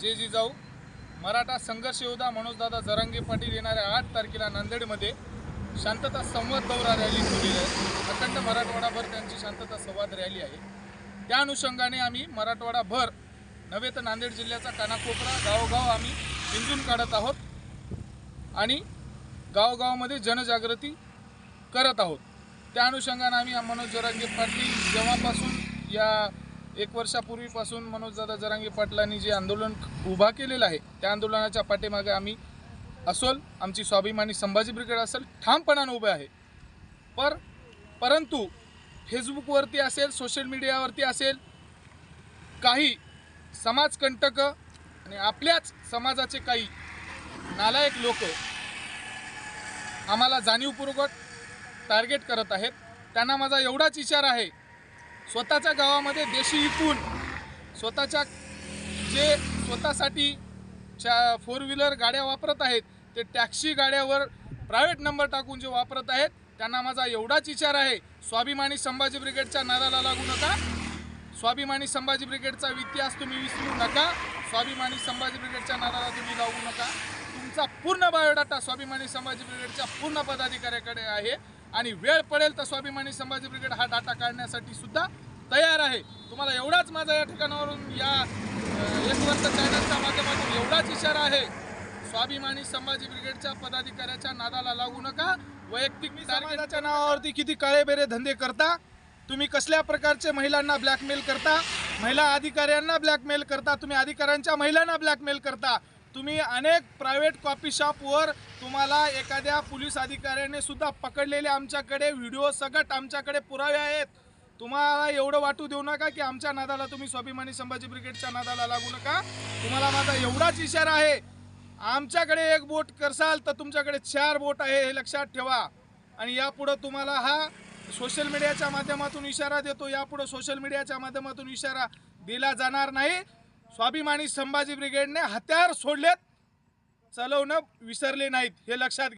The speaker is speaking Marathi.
जे जी जाऊ मराठा संघर्ष योद्धा मनोजदादा जरांगे पाटील येणाऱ्या आठ तारखेला नांदेडमध्ये शांतता संवाद दौरा रॅली ठेवलेली आहे. अखंड मराठवाडाभर त्यांची शांतता संवाद रॅली आहे. त्या अनुषंगाने आम्ही मराठवाडाभर नव्हे तर नांदेड जिल्ह्याचा कानाकोपरा गावोगाव आम्ही हिंजून काढत आहोत आणि गावोगावामध्ये जनजागृती करत आहोत. त्या अनुषंगाने आम्ही मनोज जरांगे पाटील जेव्हापासून या एक वर्षापूर्वीपासून मनोजदादा जरांगे पाटलांनी जे आंदोलन उभा केलेलं आहे त्या आंदोलनाच्या पाठीमागे आम्ही असोल आमची स्वाभिमानी संभाजी ब्रिगेड असेल ठामपणानं उभे आहे. पर परंतु फेसबुकवरती असेल सोशल मीडियावरती असेल काही समाजकंटक आणि आपल्याच समाजाचे काही नालायक लोक आम्हाला जाणीवपूर्वक टार्गेट करत आहेत. त्यांना माझा एवढाच विचार आहे स्वतःच्या गावामध्ये देशी विकून स्वतःच्या जे स्वतःसाठी च्या फोर व्हीलर गाड्या वापरत आहेत ते टॅक्सी गाड्यावर प्रायव्हेट नंबर टाकून जे वापरत आहेत त्यांना माझा एवढाच विचार आहे. स्वाभिमानी संभाजी ब्रिगेडच्या नाराला लागू नका. स्वाभिमानी संभाजी ब्रिगेडचा इतिहास तुम्ही विसरू नका. स्वाभिमानी संभाजी ब्रिगेडच्या नाराला तुम्ही लागू नका. तुमचा पूर्ण बायोडाटा स्वाभिमानी संभाजी ब्रिगेडच्या पूर्ण पदाधिकाऱ्याकडे आहे. आणि वेळ पडेल तर स्वाभिमानी संभाजी ब्रिगेड हा डाटा काढण्यासाठी सुद्धा तयार आहे. तुम्हाला एवढाच माझा या ठिकाणावरून या वर्ष चॅनलच्या माध्यमातून एवढाच इशारा आहे. स्वाभिमानी संभाजी ब्रिगेडच्या पदाधिकाऱ्याच्या नादाला लागू नका. वैयक्तिक समाजाच्या नावावरती किती काळेबेरे धंदे करता? तुम्ही कसल्या प्रकारचे महिलांना ब्लॅकमेल करता? महिला अधिकाऱ्यांना ब्लॅकमेल करता? तुम्ही अधिकाऱ्यांच्या महिलांना ब्लॅकमेल करता? तुम्ही अनेक प्रायव्हेट कॉफी शॉपवर तुम्हाला एखाद्या पोलीस अधिकाऱ्याने सुद्धा पकडलेले आमच्याकडे व्हिडिओ सगट आमच्याकडे पुरावे आहेत. तुम्हाला एवढं वाटू देऊ नका की आमच्या नादाला तुम्ही स्वाभिमानी संभाजी ब्रिगेडच्या नादाला लागू नका. तुम्हाला माझा एवढाच इशारा आहे. आमच्याकडे एक बोट करसाल तर तुमच्याकडे चार बोट आहे हे लक्षात ठेवा. आणि यापुढं तुम्हाला हा सोशल मीडियाच्या माध्यमातून इशारा देतो. यापुढं सोशल मीडियाच्या माध्यमातून इशारा दिला जाणार नाही. स्वाभिमानी संभाजी ब्रिगेडने हत्यार सोडलेत चालवणं विसरले नाहीत हे लक्षात